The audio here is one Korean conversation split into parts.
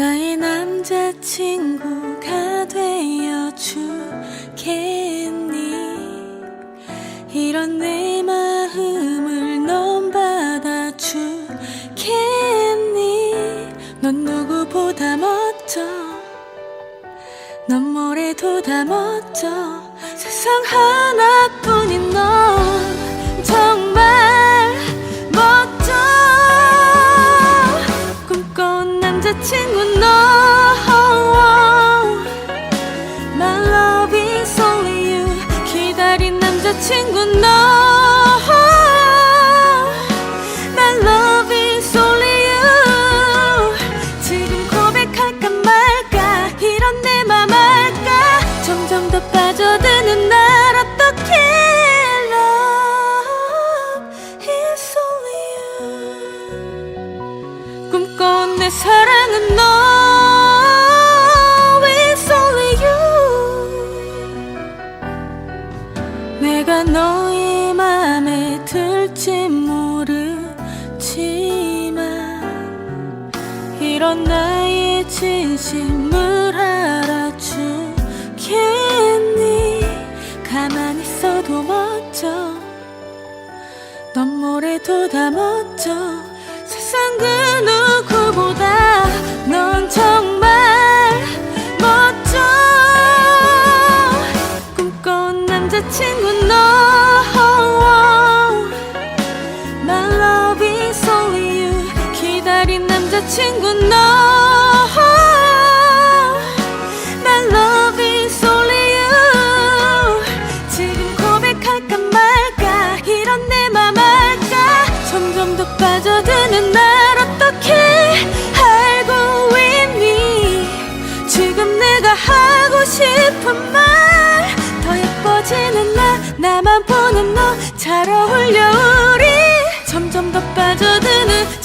나의 남자친구가 되어 주겠니? 이런 내 마음을 넌 받아주겠니? 넌 누구보다 멋져. 넌 뭐래도 다 멋져. 세상 하나뿐인 남자친구 너 My love is only you 기다린 남자친구 너 My love is only you 지금 고백할까 말까 이런 내 맘 알까 점점 더 빠져드는 날 어떻게 Love is only you 꿈꿔온 내 사랑은 너 It's only you. 내가 너의 맘에 들지 모르지만 이런 나의 진심을 알아주겠니? 가만히 있어도 멋져. 넌 뭐래도 다 멋져 친구 너. My love 지금 고백할까 말까? 이런 내맘 알까? 점점 더 빠져드는 날 어떻게 알고 있니? 지금 내가 하고 싶은 말 더 예뻐지는 나 나만 보는 너. 잘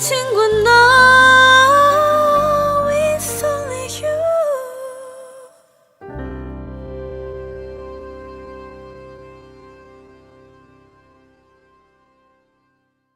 친구 너